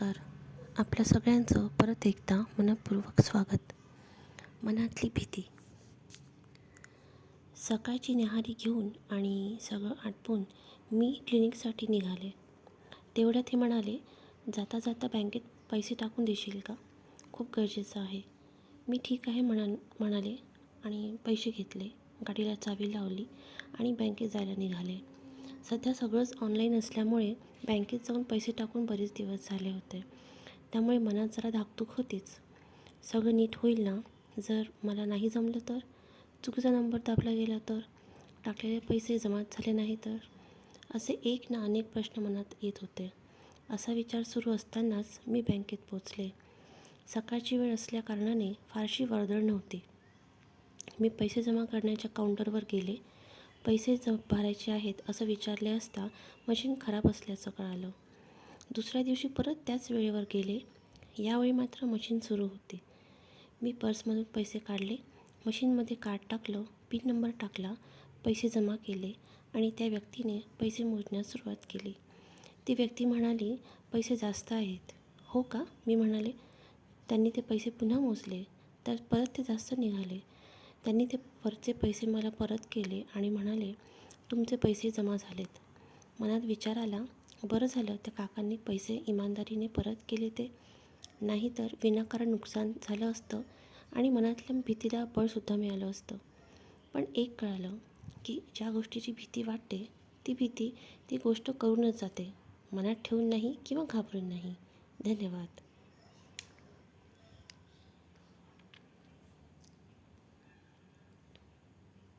नमस्कार. आपल्या सगळ्यांचं परत एकदा मनपूर्वक स्वागत. मनातली भीती. सकाळची न्याहारी घेऊन आणि सगळं आटपून मी क्लिनिकसाठी निघाले. तेवढ्यात ते म्हणाले जाता जाता बँकेत पैसे टाकून देशील का? खूप गरजेचं आहे. मी ठीक आहे म्हणा म्हणाले आणि पैसे घेतले. गाडीला चावी लावली आणि बँकेत जायला निघाले. सध्या सगळंच ऑनलाईन असल्यामुळे बँकेत जाऊन पैसे टाकून बरेच दिवस झाले होते. त्यामुळे मनात जरा धाकधूक होतीच. सगळं नीट होईल ना? जर मला नाही जमलं तर? चुकीचा नंबर दाबला गेला तर? टाकलेले पैसे जमा झाले नाही तर? असे एक ना अनेक प्रश्न मनात येत होते. असा विचार सुरू असतानाच मी बँकेत पोचले सकाळची वेळ असल्याकारणाने फारशी वर्दळ नव्हती. मी पैसे जमा करण्याच्या काउंटरवर गेले. पैसे ज भरायचे आहेत असं विचारले असता मशीन खराब असल्याचं कळालं. दुसऱ्या दिवशी परत त्याच वेळेवर गेले. यावेळी मात्र मशीन सुरू होते. मी पर्समधून पैसे काढले. मशीनमध्ये कार्ड टाकलं पिन नंबर टाकला पैसे जमा केले आणि त्या व्यक्तीने पैसे मोजण्यास सुरुवात केली. ती व्यक्ती म्हणाली पैसे जास्त आहेत. हो का? मी म्हणाले. त्यांनी ते पैसे पुन्हा मोजले तर परत ते जास्त निघाले. त्यांनी ते वरचे पैसे मला परत केले आणि म्हणाले तुमचे पैसे जमा झालेत. मनात विचार आला बरं झालं त्या काकांनी पैसे इमानदारीने परत केले ते. नाही तर विनाकारण नुकसान झालं असतं आणि मनातल्या भीतीला बळसुद्धा मिळालं असतं. पण एक कळालं की ज्या गोष्टीची भीती वाटते ती भीती ती गोष्ट करूनच जाते. मनात ठेवून नाही किंवा घाबरून नाही. धन्यवाद.